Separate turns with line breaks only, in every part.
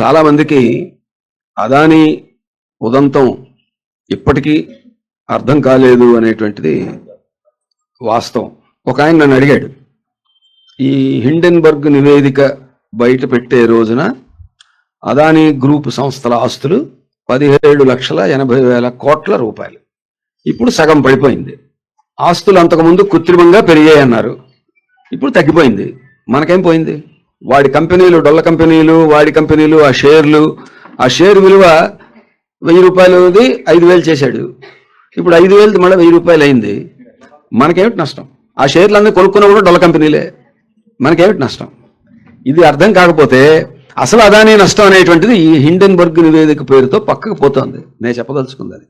చాలా మందికి ఉదంతం ఇప్పటికీ అర్థం కాలేదు అనేటువంటిది వాస్తవం. ఒక ఆయన నన్ను అడిగాడు ఈ హిండెన్బర్గ్ నివేదిక బయట పెట్టే రోజున అదానీ గ్రూప్ సంస్థల ఆస్తులు పదిహేడు లక్షల ఎనభై వేల కోట్ల రూపాయలు. ఇప్పుడు సగం పడిపోయింది. ఆస్తులు అంతకుముందు కృత్రిమంగా పెరిగాయన్నారు. ఇప్పుడు తగ్గిపోయింది. మనకేం పోయింది? వాడి కంపెనీలు డొల్ల కంపెనీలు వాడి కంపెనీలు ఆ షేర్లు ఆ షేర్ విలువ వెయ్యి రూపాయలది ఐదు వేలు చేశాడు. ఇప్పుడు ఐదు వేలది మళ్ళీ వెయ్యి రూపాయలు అయింది. మనకేమిటి నష్టం? ఆ షేర్లు అందరూ కొనుక్కున్న కూడా డొల్ల కంపెనీలే. మనకేమిటి నష్టం? ఇది అర్థం కాకపోతే అసలు అదానీ నష్టం అనేటువంటిది ఈ హిండెన్బర్గ్ నివేదిక పేరుతో పక్కకు పోతోంది. నేను చెప్పదలుచుకుంది అది.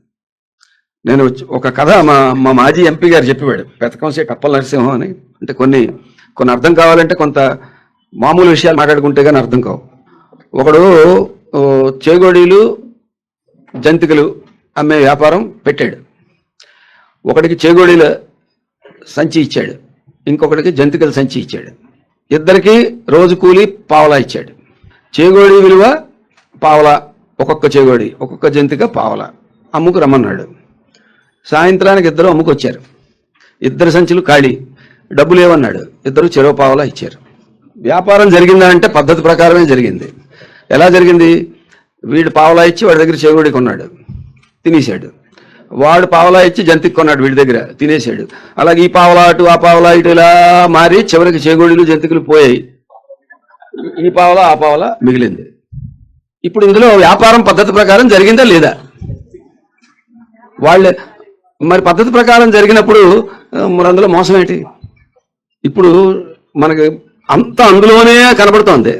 నేను ఒక కథ మా మా మాజీ ఎంపీ గారు చెప్పేవాడు పెతకంశే కప్పల నరసింహం అని. అంటే కొన్ని కొన్ని అర్థం కావాలంటే కొంత మామూలు విషయాలు మాట్లాడుకుంటే కానీ అర్థం కావు. ఒకడు చేగోడీలు జంతికలు అమ్మే వ్యాపారం పెట్టాడు. ఒకడికి చేగోడీల సంచి ఇచ్చాడు. ఇంకొకటికి జంతికల సంచి ఇచ్చాడు. ఇద్దరికి రోజు కూలి పావలా ఇచ్చాడు. చేగోడి విలువ పావలా ఒక్కొక్క చేగోడి ఒక్కొక్క జంతిక పావలా అమ్ముకు రమ్మన్నాడు. సాయంత్రానికి ఇద్దరు అమ్ముకొచ్చారు. ఇద్దరు సంచులు ఖాళీ డబ్బులు ఏమన్నాడు ఇద్దరు చెరో పావలా ఇచ్చారు. వ్యాపారం జరిగిందా అంటే పద్ధతి ప్రకారమే జరిగింది. ఎలా జరిగింది? వీడు పావలా ఇచ్చి వాడి దగ్గర చేగోడి కొన్నాడు తినేశాడు. వాడు పావలా ఇచ్చి జంతికి కొన్నాడు వీడి దగ్గర తినేశాడు. అలాగే ఈ పావలా అటు ఆ పావలా ఇటు ఇలా మారి చివరికి చేగోడీలు జంతికలు పోయాయి. ఈ పావలా ఆ పావలా మిగిలింది. ఇప్పుడు ఇందులో వ్యాపారం పద్ధతి ప్రకారం జరిగిందా లేదా? వాళ్ళే మరి పద్ధతి ప్రకారం జరిగినప్పుడు మరి అందులో మోసం ఏంటి? ఇప్పుడు మనకి అంత అందులోనే కనబడుతోంది.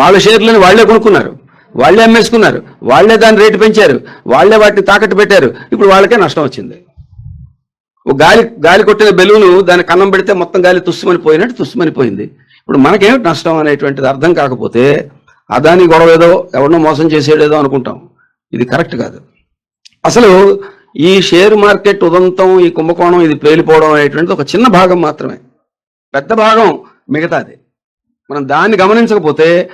వాళ్ళ షేర్లను వాళ్ళే కొనుక్కున్నారు వాళ్ళే అమ్మేసుకున్నారు వాళ్ళే దాని రేటు పెంచారు వాళ్ళే వాటిని తాకట్టు పెట్టారు. ఇప్పుడు వాళ్ళకే నష్టం వచ్చింది. ఒక గాలి గాలి కొట్టిన బెలూను దాని కన్నం పెడితే మొత్తం గాలి తుస్సుమని పోయినట్టు తుస్సుమని పోయింది. ఇప్పుడు మనకేమిటి నష్టం అనేటువంటిది అర్థం కాకపోతే అదాని గొడవ ఏదో ఎవరినో మోసం చేసేడేదో అనుకుంటాం. ఇది కరెక్ట్ కాదు. అసలు ఈ షేర్ మార్కెట్ ఉదంతం ఈ కుంభకోణం ఇది పేలిపోవడం అనేటువంటిది ఒక చిన్న భాగం మాత్రమే. పెద్ద భాగం మిగతాది. మనం దాన్ని గమనించకపోతే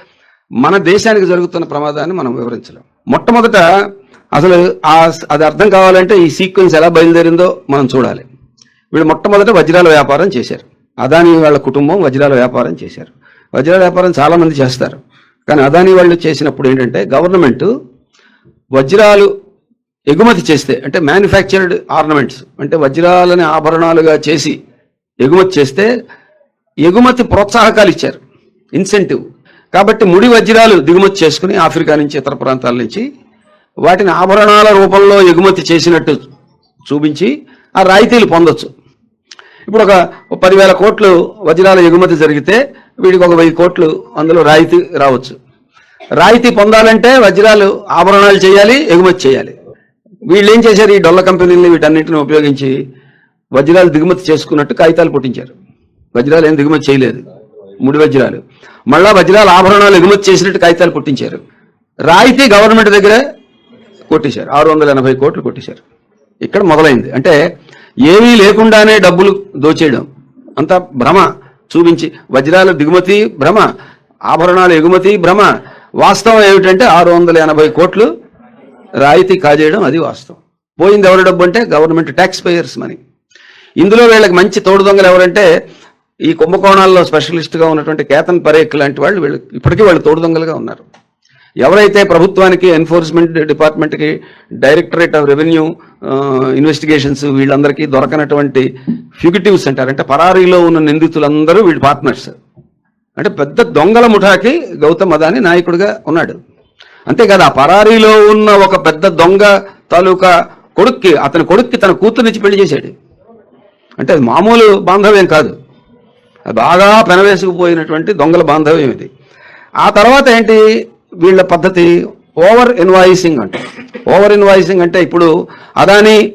మన దేశానికి జరుగుతున్న ప్రమాదాన్ని మనం వివరించలేం. మొట్టమొదట అసలు ఆ అది అర్థం కావాలంటే ఈ సీక్వెన్స్ ఎలా బయలుదేరిందో మనం చూడాలి. వీళ్ళు మొట్టమొదట వజ్రాల వ్యాపారం చేశారు. అదాని వాళ్ళ కుటుంబం వజ్రాల వ్యాపారం చేశారు. వజ్రాల వ్యాపారం చాలామంది చేస్తారు. కానీ అదాని వాళ్ళు చేసినప్పుడు ఏంటంటే గవర్నమెంట్ వజ్రాలు ఎగుమతి చేస్తే అంటే మ్యానుఫ్యాక్చర్డ్ ఆర్నమెంట్స్ అంటే వజ్రాలని ఆభరణాలుగా చేసి ఎగుమతి చేస్తే ఎగుమతి ప్రోత్సాహకాలు ఇచ్చారు. ఇన్సెంటివ్ కాబట్టి ముడి వజ్రాలు దిగుమతి చేసుకుని ఆఫ్రికా నుంచి ఇతర ప్రాంతాల నుంచి వాటిని ఆభరణాల రూపంలో ఎగుమతి చేసినట్టు చూపించి ఆ రాయితీలు పొందొచ్చు. ఇప్పుడు ఒక పదివేల కోట్లు వజ్రాల ఎగుమతి జరిగితే వీడికి ఒక వెయ్యి కోట్లు అందులో రాయితీ రావచ్చు. రాయితీ పొందాలంటే వజ్రాలు ఆభరణాలు చేయాలి ఎగుమతి చేయాలి. వీళ్ళు ఏం చేశారు? ఈ డొల్ల కంపెనీలని వీటన్నిటిని ఉపయోగించి వజ్రాలు దిగుమతి చేసుకున్నట్టు కాగితాలు పుట్టించారు. వజ్రాలు ఏం దిగుమతి చేయలేదు. ముడి వజ్రాలు. మళ్ళా వజ్రాల ఆభరణాలు ఎగుమతి చేసినట్టు కాగితాలు కొట్టించారు. రాయితీ గవర్నమెంట్ దగ్గర కొట్టేశారు. ఆరు వందల ఎనభై కోట్లు కొట్టేశారు. ఇక్కడ మొదలైంది. అంటే ఏమీ లేకుండానే డబ్బులు దోచేయడం. అంత భ్రమ చూపించి వజ్రాల దిగుమతి భ్రమ ఆభరణాల ఎగుమతి భ్రమ. వాస్తవం ఏమిటంటే ఆరు వందల ఎనభై కోట్లు రాయితీ కాజేయడం అది వాస్తవం. పోయింది ఎవరి డబ్బు అంటే గవర్నమెంట్ ట్యాక్స్ పేయర్స్ మనీ. ఇందులో వీళ్ళకి మంచి తోడు దొంగలు ఎవరంటే ఈ కుంభకోణాల్లో స్పెషలిస్ట్గా ఉన్నటువంటి కేతన్ పరేక్ లాంటి వాళ్ళు వీళ్ళు ఇప్పటికీ వాళ్ళు తోడు దొంగలుగా ఉన్నారు. ఎవరైతే ప్రభుత్వానికి ఎన్ఫోర్స్మెంట్ డిపార్ట్మెంట్కి డైరెక్టరేట్ ఆఫ్ రెవెన్యూ ఇన్వెస్టిగేషన్స్ వీళ్ళందరికీ దొరకనటువంటి ఫ్యూగిటివ్స్ అంటారు. అంటే పరారీలో ఉన్న నిందితులందరూ వీళ్ళ పార్ట్నర్స్. అంటే పెద్ద దొంగల ముఠాకి గౌతమ్ అదాని నాయకుడిగా ఉన్నాడు. అంతేకాదు ఆ పరారీలో ఉన్న ఒక పెద్ద దొంగ తాలూకా కొడుక్కి అతని కొడుక్కి తన కూతురునిచ్చి పెళ్ళి చేశాడు. అంటే అది మామూలు బాంధవ్యం కాదు. బాగా పెనవేసుకుపోయినటువంటి దొంగల బాంధవ్యం ఇది. ఆ తర్వాత ఏంటి? వీళ్ళ పద్ధతి ఓవర్ ఇన్వాయిసింగ్ అంట. ఓవర్ ఇన్వాయిసింగ్ అంటే ఇప్పుడు అదాని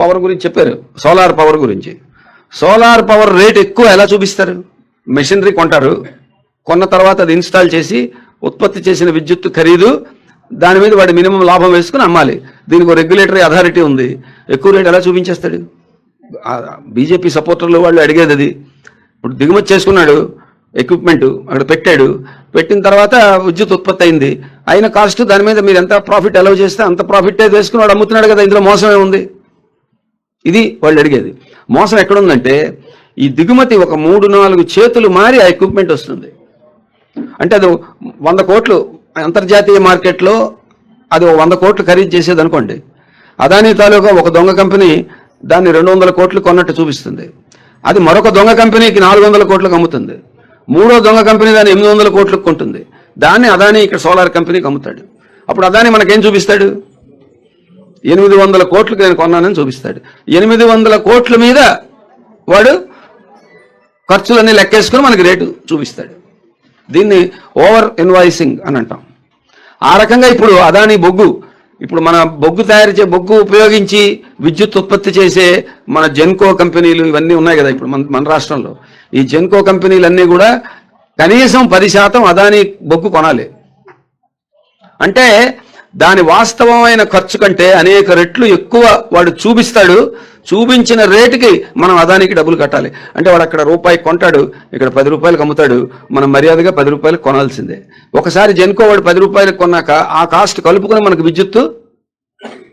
పవర్ గురించి చెప్పారు సోలార్ పవర్ గురించి. సోలార్ పవర్ రేట్ ఎక్కువ ఎలా చూపిస్తారు? మెషినరీ కొంటారు కొన్న తర్వాత అది ఇన్స్టాల్ చేసి ఉత్పత్తి చేసిన విద్యుత్ ఖరీదు దాని మీద వాడి మినిమం లాభం వేసుకుని అమ్మాలి. దీనికి రెగ్యులేటరీ అథారిటీ ఉంది. ఎక్కువ రేట్ ఎలా చూపించేస్తాడు? బీజేపీ సపోర్టర్లు వాళ్ళు అడిగేది అది. ఇప్పుడు దిగుమతి చేసుకున్నాడు ఎక్విప్మెంట్ అక్కడ పెట్టాడు. పెట్టిన తర్వాత విద్యుత్ ఉత్పత్తి అయింది. అయిన కాస్ట్ దాని మీద మీరు ఎంత ప్రాఫిట్ అలౌ చేస్తే అంత ప్రాఫిట్ వేసుకుని అమ్ముతున్నాడు కదా ఇందులో మోసమే ఉంది ఇది వాళ్ళు అడిగేది. మోసం ఎక్కడుందంటే ఈ దిగుమతి ఒక మూడు నాలుగు చేతులు మారి ఆ ఎక్విప్మెంట్ వస్తుంది. అంటే అది వంద కోట్లు అంతర్జాతీయ మార్కెట్లో అది వంద కోట్లు ఖరీదు చేసేది అనుకోండి అదానీ తాలూకా ఒక దొంగ కంపెనీ దాన్ని రెండు వందల కోట్లు కొన్నట్టు చూపిస్తుంది. అది మరొక దొంగ కంపెనీకి నాలుగు వందల కోట్లకు అమ్ముతుంది. మూడో దొంగ కంపెనీ దాన్ని ఎనిమిది వందల కోట్లకు కొంటుంది. దాన్ని అదాని ఇక్కడ సోలార్ కంపెనీకి అమ్ముతాడు. అప్పుడు అదాని మనకేం చూపిస్తాడు? ఎనిమిది వందల కోట్లకు నేను కొన్నానని చూపిస్తాడు. ఎనిమిది వందల కోట్ల మీద వాడు ఖర్చులన్నీ లెక్కేసుకుని మనకి రేటు చూపిస్తాడు. దీన్ని ఓవర్ ఇన్వాయిసింగ్ అని అంటాం. ఆ రకంగా ఇప్పుడు అదాని బొగ్గు ఇప్పుడు మన బొగ్గు తయారు చే బొగ్గు ఉపయోగించి విద్యుత్ ఉత్పత్తి చేసే మన జెన్కో కంపెనీలు ఇవన్నీ ఉన్నాయి కదా ఇప్పుడు మన మన రాష్ట్రంలో. ఈ జెన్కో కంపెనీలన్నీ కూడా కనీసం పది శాతం అదాని బొగ్గు కొనాలి. అంటే దాని వాస్తవమైన ఖర్చు కంటే అనేక రెట్లు ఎక్కువ వాడు చూపిస్తాడు. చూపించిన రేటుకి మనం అదానికి డబ్బులు కట్టాలి. అంటే వాడు అక్కడ రూపాయి కొంటాడు ఇక్కడ పది రూపాయలకు అమ్ముతాడు మనం మర్యాదగా పది రూపాయలు కొనాల్సిందే. ఒకసారి జెన్కో వాడు పది రూపాయలకు కొన్నాక ఆ కాస్ట్ కలుపుకొని మనకు విద్యుత్తు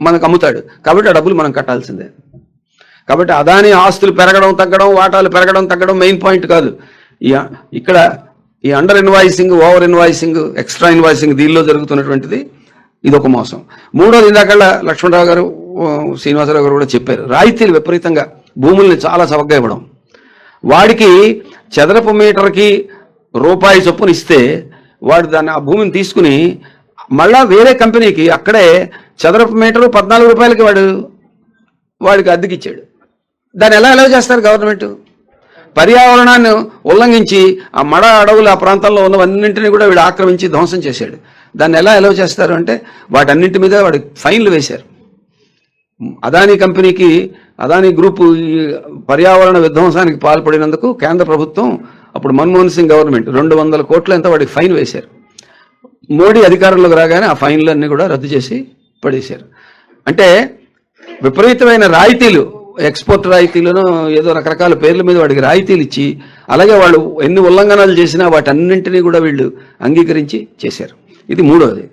మనకు అమ్ముతాడు. కాబట్టి ఆ డబ్బులు మనం కట్టాల్సిందే. కాబట్టి అదాని ఆస్తులు పెరగడం తగ్గడం వాటాలు పెరగడం తగ్గడం మెయిన్ పాయింట్ కాదు. ఈ ఇక్కడ ఈ under invoicing over invoicing extra invoicing దీనిలో జరుగుతున్నటువంటిది ఇది ఒక మోసం. మూడోది ఇందాకల్లా లక్ష్మణరావు గారు శ్రీనివాసరావు గారు కూడా చెప్పారు. రాయితీలు విపరీతంగా భూముల్ని చాలా చవకగా ఇవ్వడం. వాడికి చదరపు మీటర్కి రూపాయి చొప్పున ఇస్తే వాడు దాన్ని ఆ భూమిని తీసుకుని మళ్ళా వేరే కంపెనీకి అక్కడే చదరపు మీటరు పద్నాలుగు రూపాయలకి వాడు వాడికి అద్దెకిచ్చాడు. దాన్ని ఎలా ఎలా చేస్తారు గవర్నమెంట్? పర్యావరణాన్ని ఉల్లంఘించి ఆ మడ అడవులు ఆ ప్రాంతంలో ఉన్నవన్నింటినీ కూడా వీడు ఆక్రమించి ధ్వంసం చేశాడు. దాన్ని ఎలా ఎలా చేస్తారు అంటే వాటన్నింటి మీద వాడి ఫైన్లు వేశారు. అదానీ కంపెనీకి అదానీ గ్రూపు పర్యావరణ విధ్వంసానికి పాల్పడినందుకు కేంద్ర ప్రభుత్వం అప్పుడు మన్మోహన్ సింగ్ గవర్నమెంట్ రెండు వందల కోట్ల ఎంత వాడికి ఫైన్ వేశారు. మోడీ అధికారంలోకి రాగానే ఆ ఫైన్లన్నీ కూడా రద్దు చేసి పడేశారు. అంటే విపరీతమైన రాయితీలు ఎక్స్పోర్ట్ రాయితీలను ఏదో రకరకాల పేర్ల మీద వాడికి రాయితీలు ఇచ్చి అలాగే వాళ్ళు ఎన్ని ఉల్లంఘనలు చేసినా వాటన్నింటినీ కూడా వీళ్ళు అంగీకరించి చేశారు. ఇది మూడోది.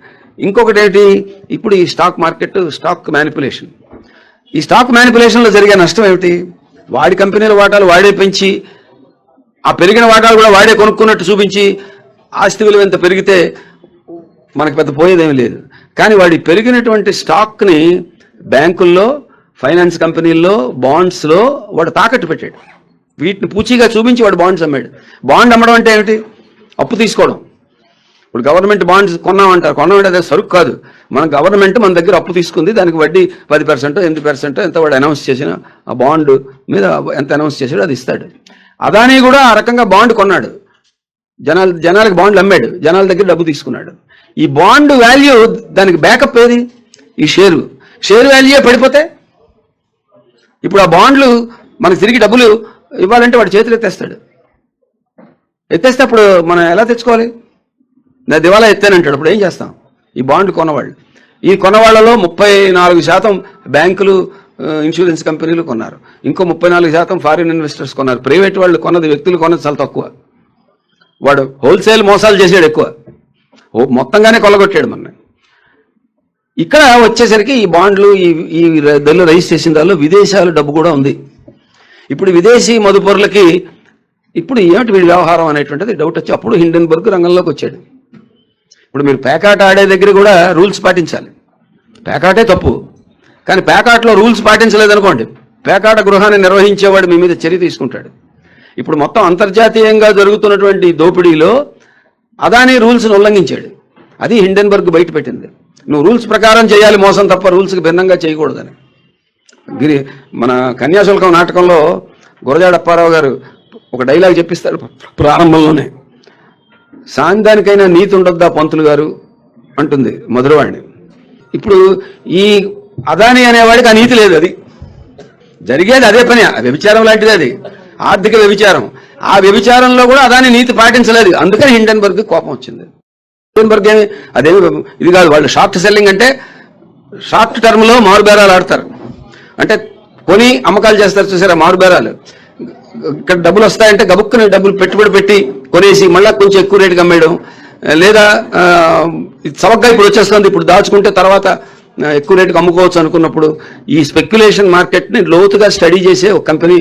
ఇంకొకటి ఏంటి ఇప్పుడు ఈ స్టాక్ మార్కెట్ స్టాక్ మ్యానిపులేషన్ ఈ స్టాక్ మ్యానిపులేషన్లో జరిగే నష్టం ఏమిటి? వాడి కంపెనీల వాటాలు వాడే పెంచి ఆ పెరిగిన వాటాలు కూడా వాడే కొనుక్కున్నట్టు చూపించి ఆస్తి విలువ ఎంత పెరిగితే మనకు పెద్ద పోయేదేమీ లేదు. కానీ వాడి పెరిగినటువంటి స్టాక్ని బ్యాంకుల్లో ఫైనాన్స్ కంపెనీల్లో బాండ్స్లో వాడు తాకట్టు పెట్టాడు. వీటిని పూచీగా చూపించి వాడు బాండ్స్ అమ్మాడు. బాండ్ అమ్మడం అంటే ఏమిటి? అప్పు తీసుకోవడం. ఇప్పుడు గవర్నమెంట్ బాండ్స్ కొన్నామంటారు. కొన్నామంటే అదే సరుకు కాదు. మన గవర్నమెంట్ మన దగ్గర అప్పు తీసుకుంది దానికి వడ్డీ పది పర్సెంట్ ఎనిమిది పర్సెంట్ ఎంత వాడు అనౌన్స్ చేసిన ఆ బాండ్ మీద ఎంత అనౌన్స్ చేసాడో అది ఇస్తాడు. అదానీ కూడా ఆ రకంగా బాండ్ కొన్నాడు. జనాలు జనాలకు బాండ్లు అమ్మాడు. జనాల దగ్గర డబ్బు తీసుకున్నాడు. ఈ బాండ్ వాల్యూ దానికి బ్యాకప్ ఏది? ఈ షేరు షేర్ వాల్యూ పడిపోతే? ఇప్పుడు ఆ బాండ్లు మనకు తిరిగి డబ్బులు ఇవ్వాలంటే వాడు చేతులు ఎత్తేస్తాడు. ఎత్తేస్తే అప్పుడు మనం ఎలా తెచ్చుకోవాలి? నా దివాలా ఎత్తానంటాడు అప్పుడు ఏం చేస్తాం? ఈ బాండ్లు కొనవాళ్ళు ఈ కొనవాళ్ళలో ముప్పై నాలుగు శాతం బ్యాంకులు ఇన్సూరెన్స్ కంపెనీలు కొన్నారు. ఇంకో ముప్పై నాలుగు శాతం ఫారిన్ ఇన్వెస్టర్స్ కొన్నారు. ప్రైవేట్ వాళ్ళు కొన్నది వ్యక్తులు కొన్నది చాలా తక్కువ. వాడు హోల్సేల్ మోసాలు చేసాడు ఎక్కువ. మొత్తంగానే కొల్లగొట్టాడు మన ఇక్కడ వచ్చేసరికి ఈ బాండ్లు ఈ ఈ దళ్ళు రైజ్ చేసిన దానిలో విదేశాలు డబ్బు కూడా ఉంది. ఇప్పుడు విదేశీ మదుపరులకి ఇప్పుడు ఏమిటి వీడి వ్యవహారం అనేటువంటిది? డౌట్ వచ్చి అప్పుడు హిండెన్బర్గ్ రంగంలోకి వచ్చాడు. ఇప్పుడు మీరు పేకాట ఆడే దగ్గర కూడా రూల్స్ పాటించాలి. పేకాటే తప్పు. కానీ పేకాటలో రూల్స్ పాటించలేదనుకోండి. పేకాట గృహాన్ని నిర్వహించేవాడు మీ మీద చర్య తీసుకుంటాడు. ఇప్పుడు మొత్తం అంతర్జాతీయంగా జరుగుతున్నటువంటి దోపిడీలో అదానీ రూల్స్ను ఉల్లంఘించాడు. అది హిండెన్బర్గ్ బయట పెట్టింది. నువ్వు రూల్స్ ప్రకారం చేయాలి మోసం తప్ప రూల్స్కి భిన్నంగా చేయకూడదని. గిరి మన కన్యాశుల్కం నాటకంలో గురజాడప్పారావు గారు ఒక డైలాగ్ చెప్పిస్తారు ప్రారంభంలోనే. సాందానికైనా నీతి ఉండొద్దా పంతులు గారు? అంటుంది మధురవాణి. ఇప్పుడు ఈ అదాని అనేవాడికి ఆ నీతి లేదు అది. జరిగేది అదే పని ఆ వ్యభిచారం లాంటిది అది. ఆర్థిక వ్యభిచారం. ఆ వ్యభిచారంలో కూడా అదాని నీతి పాటించలేదు. అందుకని హిండెన్బర్గ్ కోపం వచ్చింది. హిండెన్బర్గ్ ఏమి అదేమి ఇది కాదు వాళ్ళు షార్ట్ సెల్లింగ్ అంటే షార్ట్ టర్మ్లో మారుబేరాలు ఆడతారు. అంటే కొని అమ్మకాలు చేస్తారు చూసారా మారుబేరాలు. ఇక్కడ డబ్బులు వస్తాయంటే గబుక్కుని డబ్బులు పెట్టుబడి పెట్టి కొనేసి మళ్ళీ కొంచెం ఎక్కువ రేటుకి అమ్మేయడం. లేదా ఆ, చవకగా ఇప్పుడు వచ్చేస్తుంది. ఇప్పుడు దాచుకుంటే తర్వాత ఎక్కువ రేటుకి అమ్ముకోవచ్చు అనుకున్నప్పుడు ఈ స్పెక్యులేషన్ మార్కెట్ని లోతుగా స్టడీ చేసే ఒక కంపెనీ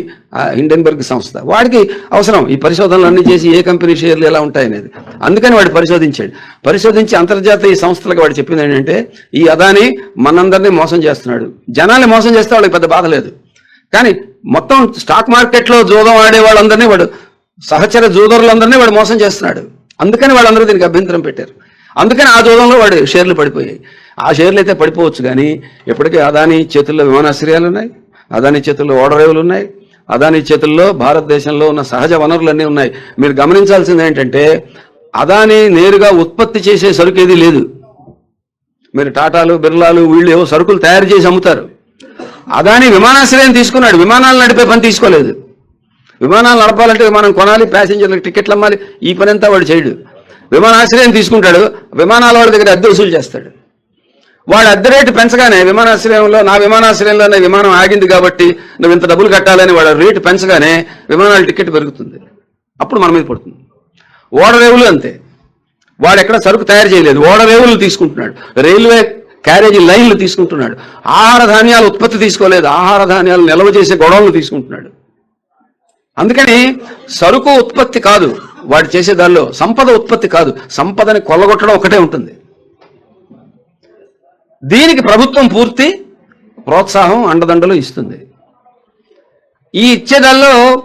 హిండెన్బర్గ్ సంస్థ. వాడికి అవసరం. ఈ పరిశోధనలు అన్ని చేసి ఏ కంపెనీ షేర్లు ఎలా ఉంటాయనేది అందుకని వాడు పరిశోధించాడు. పరిశోధించి అంతర్జాతీయ సంస్థలకు వాడు చెప్పింది ఏంటంటే ఈ అదాని మనందరినీ మోసం చేస్తున్నాడు. జనాల్ని మోసం చేస్తే వాళ్ళకి పెద్ద బాధ లేదు. కానీ మొత్తం స్టాక్ మార్కెట్లో జూదం ఆడే వాళ్ళందరినీ వాడు సహచర జూదరులందరినీ వాడు మోసం చేస్తున్నాడు. అందుకని వాళ్ళందరూ దీనికి అభ్యంతరం పెట్టారు. అందుకని ఆ జూదంలో వాడు షేర్లు పడిపోయాయి. ఆ షేర్లు అయితే పడిపోవచ్చు కానీ ఇప్పటికీ అదాని చేతుల్లో విమానాశ్రయాలు ఉన్నాయి అదాని చేతుల్లో ఓడరేవులు ఉన్నాయి అదాని చేతుల్లో భారతదేశంలో ఉన్న సహజ వనరులన్నీ ఉన్నాయి. మీరు గమనించాల్సింది ఏంటంటే అదాని నేరుగా ఉత్పత్తి చేసే సరుకు ఏదీ లేదు. మీరు టాటాలు బిర్లాలు వీళ్ళు ఏవో సరుకులు తయారు చేసి అమ్ముతారు. అదాని విమానాశ్రయం తీసుకున్నాడు. విమానాలు నడిపే పని తీసుకోలేదు. విమానాలు నడపాలంటే విమానం కొనాలి ప్యాసింజర్లకు టికెట్లు అమ్మాలి ఈ పని అంతా వాడు చేయడు. విమానాశ్రయం తీసుకుంటాడు విమానాల వాడి దగ్గర అద్దె వసూలు చేస్తాడు. వాడు అద్దె రేటు పెంచగానే విమానాశ్రయంలో నా విమానాశ్రయంలోనే విమానం ఆగింది కాబట్టి నువ్వు ఇంత డబ్బులు కట్టాలని వాడు రేటు పెంచగానే విమానాల టికెట్ పెరుగుతుంది. అప్పుడు మన మీద పడుతుంది. ఓడరేవులు అంతే. వాడు ఎక్కడ సరుకు తయారు చేయలేదు. ఓడరేవులు తీసుకుంటున్నాడు. రైల్వే క్యారేజీ లైన్లు తీసుకుంటున్నాడు. ఆహార ధాన్యాలు ఉత్పత్తి తీసుకోలేదు. ఆహార ధాన్యాలు నిల్వ చేసే గొడవలు తీసుకుంటున్నాడు. అందుకని సరుకు ఉత్పత్తి కాదు. వాడు చేసే దానిలో సంపద ఉత్పత్తి కాదు. సంపదని కొల్లగొట్టడం ఒకటే ఉంటుంది. దీనికి ప్రభుత్వం పూర్తి ప్రోత్సాహం అండదండలు ఇస్తుంది. ఈ ఇచ్చేదాల్లో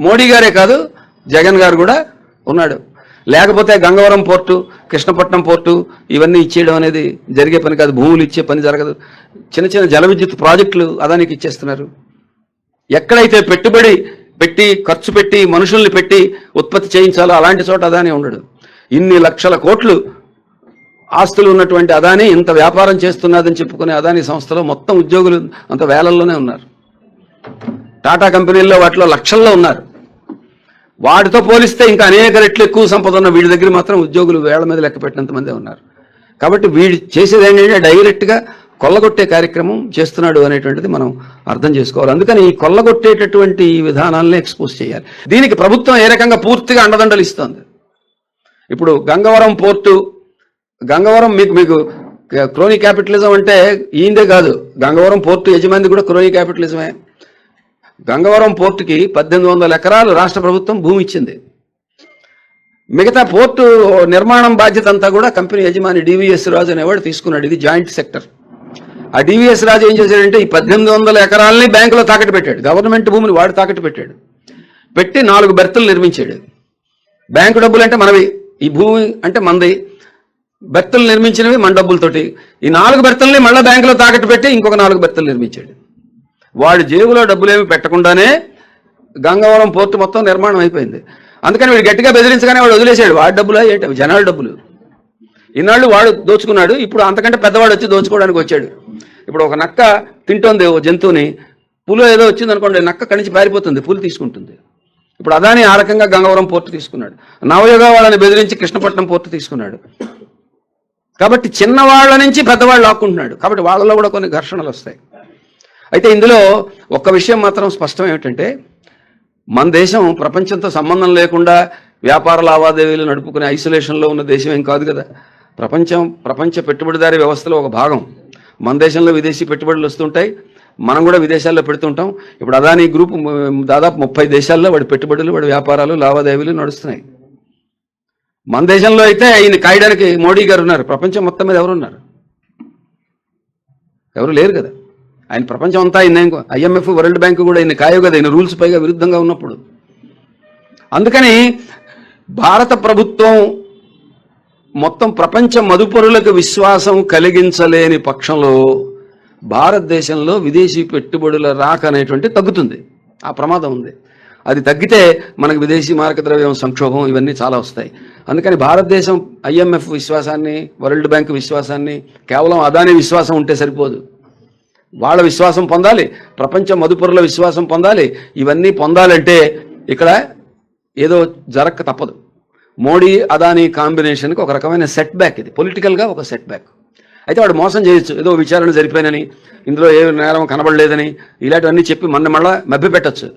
మోడీ గారే కాదు జగన్ గారు కూడా ఉన్నాడు. లేకపోతే గంగవరం పోర్టు కృష్ణపట్నం పోర్టు ఇవన్నీ ఇచ్చేయడం అనేది జరిగే పని కాదు. భూములు ఇచ్చే పని జరగదు. చిన్న చిన్న జల విద్యుత్ ప్రాజెక్టులు అదానికి ఇచ్చేస్తున్నారు. ఎక్కడైతే పెట్టుబడి పెట్టి ఖర్చు పెట్టి మనుషుల్ని పెట్టి ఉత్పత్తి చేయించాలో అలాంటి చోట అదాని ఉండడు. ఇన్ని లక్షల కోట్లు ఆస్తులు ఉన్నటువంటి అదాని ఇంత వ్యాపారం చేస్తున్నదని చెప్పుకునే అదాని సంస్థలో మొత్తం ఉద్యోగులు అంత వేలల్లోనే ఉన్నారు. టాటా కంపెనీల్లో వాటిలో లక్షల్లో ఉన్నారు. వాటితో పోలిస్తే ఇంకా అనేక రెట్లు ఎక్కువ సంపద ఉన్న వీడి దగ్గర మాత్రం ఉద్యోగులు వేళ్ళ మీద లెక్క పెట్టినంత మందే ఉన్నారు. కాబట్టి వీడు చేసేది ఏంటంటే డైరెక్ట్గా కొల్లగొట్టే కార్యక్రమం చేస్తున్నాడు అనేటువంటిది మనం అర్థం చేసుకోవాలి. అందుకని ఈ కొల్లగొట్టేటటువంటి ఈ విధానాలను ఎక్స్పోజ్ చేయాలి. దీనికి ప్రభుత్వం ఏ రకంగా పూర్తిగా అండదండలు ఇస్తుంది? ఇప్పుడు గంగవరం పోర్టు గంగవరం మీకు మీకు క్రోనీ క్యాపిటలిజం అంటే ఈందే కాదు. గంగవరం పోర్టు యజమాని కూడా క్రోనీ క్యాపిటలిజమే. గంగవరం పోర్టుకి పద్దెనిమిది వందల ఎకరాలు రాష్ట్ర ప్రభుత్వం భూమి ఇచ్చింది. మిగతా పోర్టు నిర్మాణం బాధ్యత అంతా కూడా కంపెనీ యజమాని డివిఎస్ రాజు అనేవాడు తీసుకున్నాడు. ఇది జాయింట్ సెక్టర్. ఆ డివిఎస్ రాజు ఏం చేశాడంటే ఈ పద్దెనిమిది వందల ఎకరాలని బ్యాంకులో తాకట్టు పెట్టాడు. గవర్నమెంట్ భూమిని వాడు తాకట్టు పెట్టాడు. పెట్టి నాలుగు బెర్తులు నిర్మించాడు. బ్యాంకు డబ్బులు అంటే మనవి. ఈ భూమి అంటే మనది బెర్తలు నిర్మించినవి మన డబ్బులతోటి. ఈ నాలుగు బెర్తల్ని మళ్ళీ బ్యాంకులో తాకట్టు పెట్టి ఇంకొక నాలుగు బెర్తలు నిర్మించాడు. వాడి జేబులో డబ్బులేమి పెట్టకుండానే గంగవరం పోర్టు మొత్తం నిర్మాణం అయిపోయింది. అందుకని వీడు గట్టిగా బెదిరించగానే వాడు వదిలేశాడు. వాడి డబ్బులు ఏంటి? జనాల డబ్బులు. ఇన్నాళ్ళు వాడు దోచుకున్నాడు. ఇప్పుడు అంతకంటే పెద్దవాడు వచ్చి దోచుకోవడానికి వచ్చాడు. ఇప్పుడు ఒక నక్క తింటోంది ఓ జంతువుని. పులు ఏదో వచ్చింది అనుకోండి నక్క కణించి పారిపోతుంది పులు తీసుకుంటుంది. ఇప్పుడు అదాని ఆ రకంగా గంగవరం పోర్టు తీసుకున్నాడు. నవయుగ వాళ్ళని బెదిరించి కృష్ణపట్నం పోర్టు తీసుకున్నాడు. కాబట్టి చిన్నవాళ్ళ నుంచి పెద్దవాళ్ళు లాక్కుంటున్నాడు. కాబట్టి వాళ్ళలో కూడా కొన్ని ఘర్షణలు వస్తాయి. అయితే ఇందులో ఒక్క విషయం మాత్రం స్పష్టం ఏమిటంటే మన దేశం ప్రపంచంతో సంబంధం లేకుండా వ్యాపార లావాదేవీలు నడుపుకునే ఐసోలేషన్లో ఉన్న దేశం ఏం కాదు కదా. ప్రపంచం ప్రపంచ పెట్టుబడిదారీ వ్యవస్థలో ఒక భాగం. మన దేశంలో విదేశీ పెట్టుబడులు వస్తుంటాయి. మనం కూడా విదేశాల్లో పెడుతుంటాం. ఇప్పుడు అదానీ గ్రూప్ దాదాపు ముప్పై దేశాల్లో వాడి పెట్టుబడులు వాడి వ్యాపారాలు లావాదేవీలు నడుస్తున్నాయి. మన దేశంలో అయితే ఈయన కాయడానికి మోడీ గారు ఉన్నారు. ప్రపంచం మొత్తం మీద ఎవరు ఉన్నారు? ఎవరు లేరు కదా. ఆయన ప్రపంచం అంతా ఆయన ఐఎంఎఫ్ వరల్డ్ బ్యాంక్ కూడా ఆయన కాయవు కదా ఆయన రూల్స్ పైగా విరుద్ధంగా ఉన్నప్పుడు. అందుకని భారత ప్రభుత్వం మొత్తం ప్రపంచ మదుపరులకు విశ్వాసం కలిగించలేని పక్షంలో భారతదేశంలో విదేశీ పెట్టుబడుల రాక అనేటువంటి తగ్గుతుంది. ఆ ప్రమాదం ఉంది. అది తగ్గితే మనకు విదేశీ మార్క ద్రవ్యం సంక్షోభం ఇవన్నీ చాలా వస్తాయి. అందుకని భారతదేశం ఐఎంఎఫ్ విశ్వాసాన్ని వరల్డ్ బ్యాంక్ విశ్వాసాన్ని కేవలం అదాని విశ్వాసం ఉంటే సరిపోదు. వాళ్ళ విశ్వాసం పొందాలి ప్రపంచ మదుపరుల విశ్వాసం పొందాలి. ఇవన్నీ పొందాలంటే ఇక్కడ ఏదో జరక్క తప్పదు. మోడీ అదానీ కాంబినేషన్కి ఒక రకమైన సెట్ బ్యాక్ ఇది. పొలిటికల్గా ఒక సెట్ బ్యాక్. అయితే వాడు మోసం చేయొచ్చు. ఏదో విచారణ జరిపోయినని ఇందులో ఏ నేరం కనబడలేదని ఇలాంటివన్నీ చెప్పి మన మళ్ళా మభ్యపెట్టచ్చు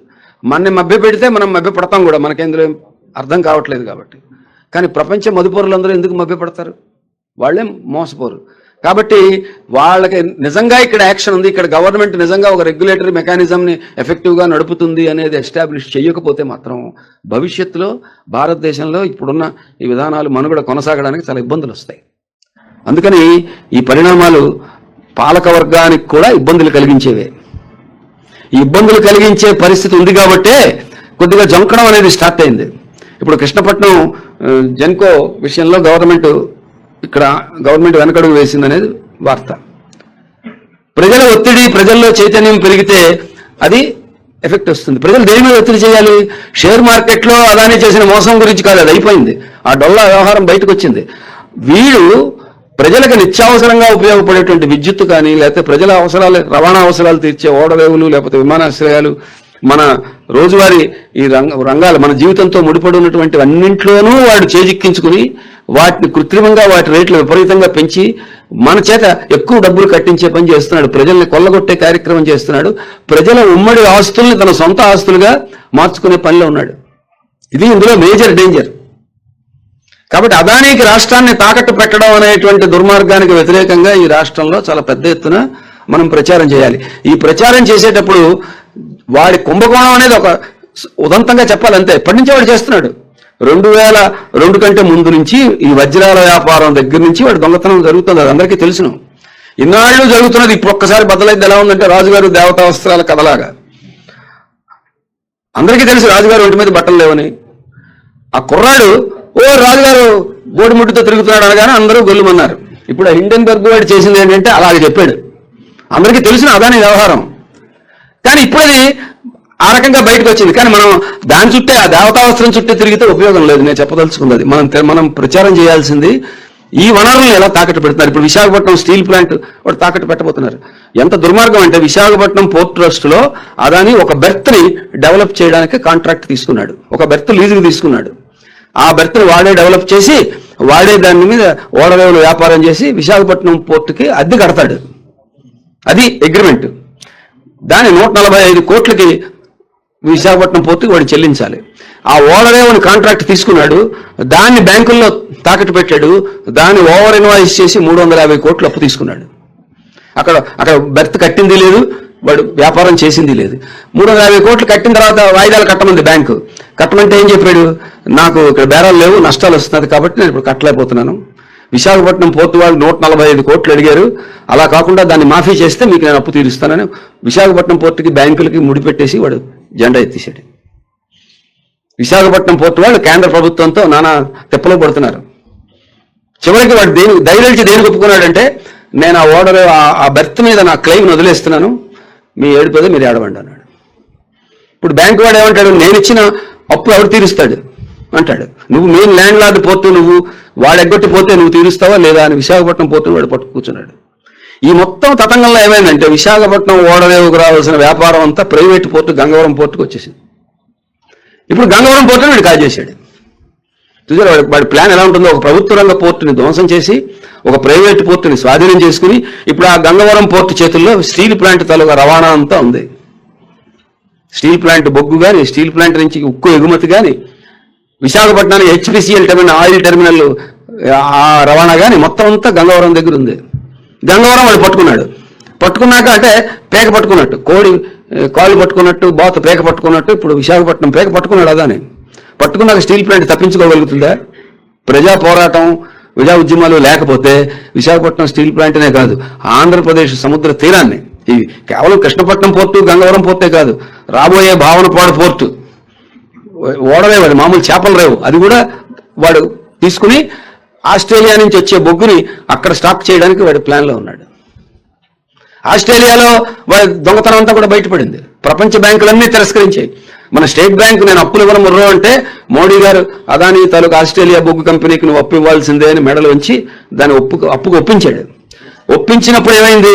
మనని మభ్య పెడితే మనం మభ్య పడతాం కూడా. మనకేందులో అర్థం కావట్లేదు కాబట్టి. కానీ ప్రపంచ మదుపరులందరూ ఎందుకు మభ్య పడతారు? వాళ్ళే మోసపోరు. కాబట్టి వాళ్ళకి నిజంగా ఇక్కడ యాక్షన్ ఉంది. ఇక్కడ గవర్నమెంట్ నిజంగా ఒక రెగ్యులేటరీ మెకానిజంని ఎఫెక్టివ్గా నడుపుతుంది అనేది ఎస్టాబ్లిష్ చేయకపోతే మాత్రం భవిష్యత్తులో భారతదేశంలో ఇప్పుడున్న ఈ విధానాలు మనుగడ కొనసాగడానికి చాలా ఇబ్బందులు వస్తాయి. అందుకని ఈ పరిణామాలు పాలక వర్గానికి కూడా ఇబ్బందులు కలిగించేవే. ఈ ఇబ్బందులు కలిగించే పరిస్థితి ఉంది కాబట్టే కొద్దిగా జంకడం అనేది స్టార్ట్ అయింది. ఇప్పుడు కృష్ణపట్నం జెన్కో విషయంలో గవర్నమెంట్ ఇక్కడ గవర్నమెంట్ వెనకడుగు వేసిందనేది వార్త. ప్రజల ఒత్తిడి ప్రజల్లో చైతన్యం పెరిగితే అది ఎఫెక్ట్ వస్తుంది. ప్రజలు దేని మీద ఒత్తిడి చేయాలి? షేర్ మార్కెట్లో అదాని చేసిన మోసం గురించి కాదు అది అయిపోయింది. ఆ డొల్లా వ్యవహారం బయటకు వచ్చింది వీళ్ళు ప్రజలకు నిత్యావసరంగా ఉపయోగపడేటువంటి విద్యుత్ కానీ లేకపోతే ప్రజల అవసరాలు రవాణా అవసరాలు తీర్చే ఓడరేవులు లేకపోతే విమానాశ్రయాలు మన రోజువారీ ఈ రంగ రంగాలు మన జీవితంతో ముడిపడి ఉన్నటువంటి అన్నింట్లోనూ వాడు చేజిక్కించుకుని వాటిని కృత్రిమంగా వాటి రేట్లు విపరీతంగా పెంచి మన చేత ఎక్కువ డబ్బులు కట్టించే పని చేస్తున్నాడు. ప్రజల్ని కొల్లగొట్టే కార్యక్రమం చేస్తున్నాడు. ప్రజల ఉమ్మడి ఆస్తుల్ని తన సొంత ఆస్తులుగా మార్చుకునే పనిలో ఉన్నాడు. ఇది ఇందులో మేజర్ డేంజర్. కాబట్టి అదానికి రాష్ట్రాన్ని తాకట్టు పెట్టడం అనేటువంటి దుర్మార్గానికి వ్యతిరేకంగా ఈ రాష్ట్రంలో చాలా పెద్ద ఎత్తున మనం ప్రచారం చేయాలి. ఈ ప్రచారం చేసేటప్పుడు వాడి కుంభకోణం అనేది ఒక ఉదంతంగా చెప్పాలంతే. ఎప్పటి నుంచి వాడు చేస్తున్నాడు. రెండు వేల రెండు కంటే ముందు నుంచి ఈ వజ్రాల వ్యాపారం దగ్గర నుంచి వాడు దొంగతనం జరుగుతుంది అది అందరికీ తెలుసును. ఇన్నాళ్ళు జరుగుతున్నది ఇప్పుడు ఒక్కసారి బద్దలైతే ఎలా ఉందంటే రాజుగారు దేవతా వస్త్రాల కథలాగా. అందరికీ తెలుసు రాజుగారు ఒంటి మీద బట్టలు లేవని. ఆ కుర్రాడు ఓ రాజుగారు గోడిముడ్డుతో తిరుగుతున్నాడు అనగానే అందరూ గొల్లుమన్నారు. ఇప్పుడు ఆ హిండెన్బర్గ్ వాడు చేసింది ఏంటంటే అలాగే చెప్పాడు. అందరికీ తెలిసిన అదాని వ్యవహారం. కానీ ఇప్పుడు ఆ రకంగా బయటకు వచ్చింది. కానీ మనం దాని చుట్టే ఆ దేవతావస్త్రం చుట్టే తిరిగితే ఉపయోగం లేదు. నేను చెప్పదలుచుకున్నది. మనం మనం ప్రచారం చేయాల్సింది ఈ వనరులను ఎలా తాకట్టు పెడుతున్నారు? ఇప్పుడు విశాఖపట్నం స్టీల్ ప్లాంట్ వాడు తాకట్టు పెట్టబోతున్నారు. ఎంత దుర్మార్గం అంటే విశాఖపట్నం పోర్ట్ ట్రస్ట్లో అదాని ఒక బెర్త్ని డెవలప్ చేయడానికి కాంట్రాక్ట్ తీసుకున్నాడు. ఒక బెర్త్ లీజుకు తీసుకున్నాడు. ఆ బెర్త్ని వాడే డెవలప్ చేసి వాడే దాని మీద ఓడరేవులు వ్యాపారం చేసి విశాఖపట్నం పోర్టుకి అద్దె కడతాడు. అది అగ్రిమెంట్. దాని నూట నలభై ఐదు కోట్లకి విశాఖపట్నం పోర్టుకి వాడు చెల్లించాలి. ఆ ఓడరేవుని కాంట్రాక్ట్ తీసుకున్నాడు. దాన్ని బ్యాంకుల్లో తాకట్టు పెట్టాడు. దాన్ని ఓవర్ ఇన్వాయిస్ చేసి మూడు వందల యాభై కోట్లు అప్పు తీసుకున్నాడు. అక్కడ అక్కడ బెర్త్ కట్టింది లేదు. వాడు వ్యాపారం చేసింది లేదు. మూడు వందల యాభై కోట్లు కట్టిన తర్వాత వాయిదాలు కట్టమంది బ్యాంకు. కట్టమంటే ఏం చెప్పాడు? నాకు ఇక్కడ బేరాలు లేవు నష్టాలు వస్తున్నది కాబట్టి నేను ఇప్పుడు కట్టలేకపోతున్నాను. విశాఖపట్నం పోర్టు వాళ్ళు నూట నలభై ఐదు కోట్లు అడిగారు. అలా కాకుండా దాన్ని మాఫీ చేస్తే మీకు నేను అప్పు తీరుస్తానని విశాఖపట్నం పోర్టుకి బ్యాంకులకి ముడిపెట్టేసి వాడు జెండా ఎత్తేసాడు విశాఖపట్నం పోర్టు వాళ్ళు కేంద్ర ప్రభుత్వంతో నానా తెప్పలు పడుతున్నారు. చివరికి వాడు దేని ధైర్యించి దేనికి ఒప్పుకున్నాడంటే నేను ఆ ఓడర్ ఆ- బెర్త్ మీద నా క్లెయిమ్ వదిలేస్తున్నాను. మీ ఏడిపోతే మీరు ఏడవండి అన్నాడు. ఇప్పుడు బ్యాంక్ వాడు ఏమంటాడు నేను ఇచ్చిన అప్పు ఎవరు తీరుస్తాడు? అంటాడు. నువ్వు మెయిన్ ల్యాండ్ లార్డ్ పోర్టు నువ్వు వాడు ఎగ్గొట్టి పోతే నువ్వు తీరుస్తావా లేదా? అని విశాఖపట్నం పోర్టును వాడు పట్టు కూర్చున్నాడు. ఈ మొత్తం తతంగంలో ఏమైందంటే విశాఖపట్నం ఓడరేవుకు రావాల్సిన వ్యాపారం అంతా ప్రైవేట్ పోర్టు గంగవరం పోర్టుకు వచ్చేసింది. ఇప్పుడు గంగవరం పోర్టును వీడు కాజేశాడు చూసారు వాడి వాడి ప్లాన్ ఎలా ఉంటుందో? ఒక ప్రభుత్వ రంగ పోర్టుని ధ్వంసం చేసి ఒక ప్రైవేట్ పోర్టుని స్వాధీనం చేసుకుని ఇప్పుడు ఆ గంగవరం పోర్టు చేతుల్లో స్టీల్ ప్లాంట్ తాలూకా రవాణా అంతా ఉంది. స్టీల్ ప్లాంట్ బొగ్గు కానీ స్టీల్ ప్లాంట్ నుంచి ఉక్కు ఎగుమతి కానీ విశాఖపట్నానికి హెచ్పిసిఎల్ టెర్మినల్ ఆయిల్ టెర్మినల్ ఆ రవాణా కానీ మొత్తం అంతా గంగవరం దగ్గర ఉంది. గంగవరం వాడు పట్టుకున్నాడు. పట్టుకున్నాక అంటే పేక పట్టుకున్నట్టు కోడి కాళ్ళు పట్టుకున్నట్టు బాత పేక పట్టుకున్నట్టు ఇప్పుడు విశాఖపట్నం పేక పట్టుకున్నాడు అదాని. పట్టుకున్నాక స్టీల్ ప్లాంట్ తప్పించుకోగలుగుతుందా? ప్రజా పోరాటం ప్రజా ఉద్యమాలు లేకపోతే విశాఖపట్నం స్టీల్ ప్లాంట్నే కాదు ఆంధ్రప్రదేశ్ సముద్ర తీరాన్ని. ఇవి కేవలం కృష్ణపట్నం పోర్టు గంగవరం పోర్టే కాదు రాబోయే భావనపాడు పోర్టు. ఓడరేవు మామూలు చేపలు రేవు. అది కూడా వాడు తీసుకుని ఆస్ట్రేలియా నుంచి వచ్చే బొగ్గుని అక్కడ స్టాక్ చేయడానికి వాడి ప్లాన్లో ఉన్నాడు. ఆస్ట్రేలియాలో వాడి దొంగతనం అంతా కూడా బయటపడింది. ప్రపంచ బ్యాంకులన్నీ తిరస్కరించాయి. మన స్టేట్ బ్యాంక్ నేను అప్పులు ఇవ్వడం ముర్రో అంటే మోడీ గారు అదాని తాలూకు ఆస్ట్రేలియా బొగ్గు కంపెనీకి నువ్వు అప్పు ఇవ్వాల్సిందే అని మెడలు ఉంచి దాన్ని ఒప్పు అప్పుకు ఒప్పించాడు. ఒప్పించినప్పుడు ఏమైంది?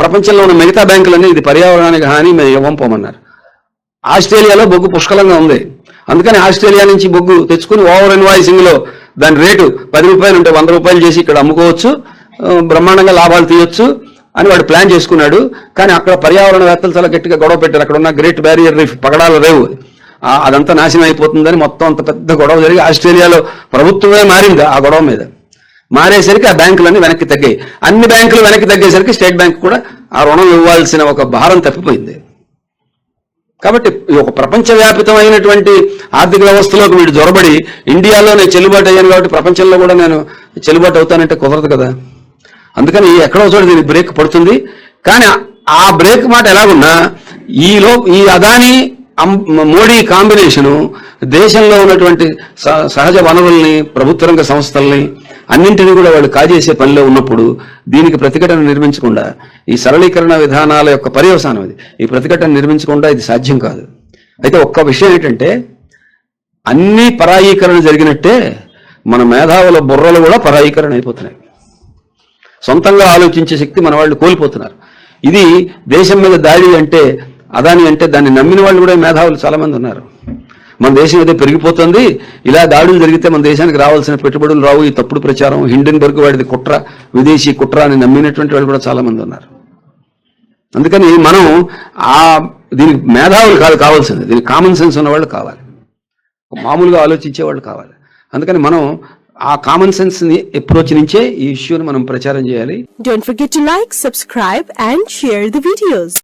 ప్రపంచంలో ఉన్న మిగతా బ్యాంకులన్నీ ఇది పర్యావరణానికి హాని మేము ఇవ్వంపోమన్నారు ఆస్ట్రేలియాలో బొగ్గు పుష్కలంగా ఉంది. అందుకని ఆస్ట్రేలియా నుంచి బొగ్గు తెచ్చుకుని ఓవర్ ఇన్వాయిసింగ్లో దాని రేటు పది రూపాయలు ఉంటే వంద రూపాయలు చేసి ఇక్కడ అమ్ముకోవచ్చు బ్రహ్మాండంగా లాభాలు తీయొచ్చు అని వాడు ప్లాన్ చేసుకున్నాడు. కానీ అక్కడ పర్యావరణవేత్తలు చాలా గట్టిగా గొడవ పెట్టారు. అక్కడ ఉన్న గ్రేట్ బ్యారియర్ రీఫ్ పగడాల రేవు. అదంతా నాశనం అయిపోతుందని మొత్తం అంత పెద్ద గొడవ జరిగి ఆస్ట్రేలియాలో ప్రభుత్వమే మారింది ఆ గొడవ మీద. మారేసరికి ఆ బ్యాంకులన్నీ వెనక్కి తగ్గాయి. అన్ని బ్యాంకులు వెనక్కి తగ్గేసరికి స్టేట్ బ్యాంక్ కూడా ఆ రుణం ఇవ్వాల్సిన ఒక భారం తప్పిపోయింది. కాబట్టి ఒక ప్రపంచవ్యాపితమైనటువంటి ఆర్థిక వ్యవస్థలోకి వీడు జొరబడి ఇండియాలో నేను చెల్లుబాటు అయ్యాను కాబట్టి ప్రపంచంలో కూడా నేను చెల్లుబాటు అవుతానంటే కుదరదు కదా. అందుకని ఎక్కడో చోట దీనికి బ్రేక్ పడుతుంది. కానీ ఆ బ్రేక్ మాట ఎలాగున్నా ఈలో ఈ అదాని అం- మోడీ కాంబినేషను దేశంలో ఉన్నటువంటి సహజ వనరుల్ని ప్రభుత్వ రంగ సంస్థల్ని అన్నింటినీ కూడా వాళ్ళు కాజేసే పనిలో ఉన్నప్పుడు దీనికి ప్రతిఘటన నిర్మించకుండా ఈ సరళీకరణ విధానాల యొక్క పర్యవసానం ఇది. ఈ ప్రతిఘటన నిర్మించకుండా ఇది సాధ్యం కాదు. అయితే ఒక్క విషయం ఏంటంటే అన్ని పరాయీకరణ జరిగినట్టే మన మేధావుల బుర్రలు కూడా పరాయీకరణ అయిపోతున్నాయి. సొంతంగా ఆలోచించే శక్తి మన వాళ్ళు కోల్పోతున్నారు. ఇది దేశం మీద దాడి అంటే అదాని అంటే దాన్ని నమ్మిన వాళ్ళు కూడా మేధావులు చాలామంది ఉన్నారు. మన దేశం ఏదో పెరిగిపోతుంది ఇలా దాడులు జరిగితే మన దేశానికి రావాల్సిన పెట్టుబడులు రావు ఈ తప్పుడు ప్రచారం. హిండెన్బర్గ్ వాడిది కుట్ర విదేశీ కుట్ర అని నమ్మినటువంటి వాళ్ళు కూడా చాలా మంది ఉన్నారు. అందుకని మనం ఆ దీనికి మేధావులు కాదు కావాల్సింది. దీనికి కామన్ సెన్స్ ఉన్న వాళ్ళు కావాలి. మామూలుగా ఆలోచించే వాళ్ళు కావాలి. అందుకని మనం ఆ కామన్ సెన్స్ని అప్రోచ్ నుంచే ఈ ఇష్యూని మనం ప్రచారం చేయాలి.
Don't forget to like, subscribe and share the.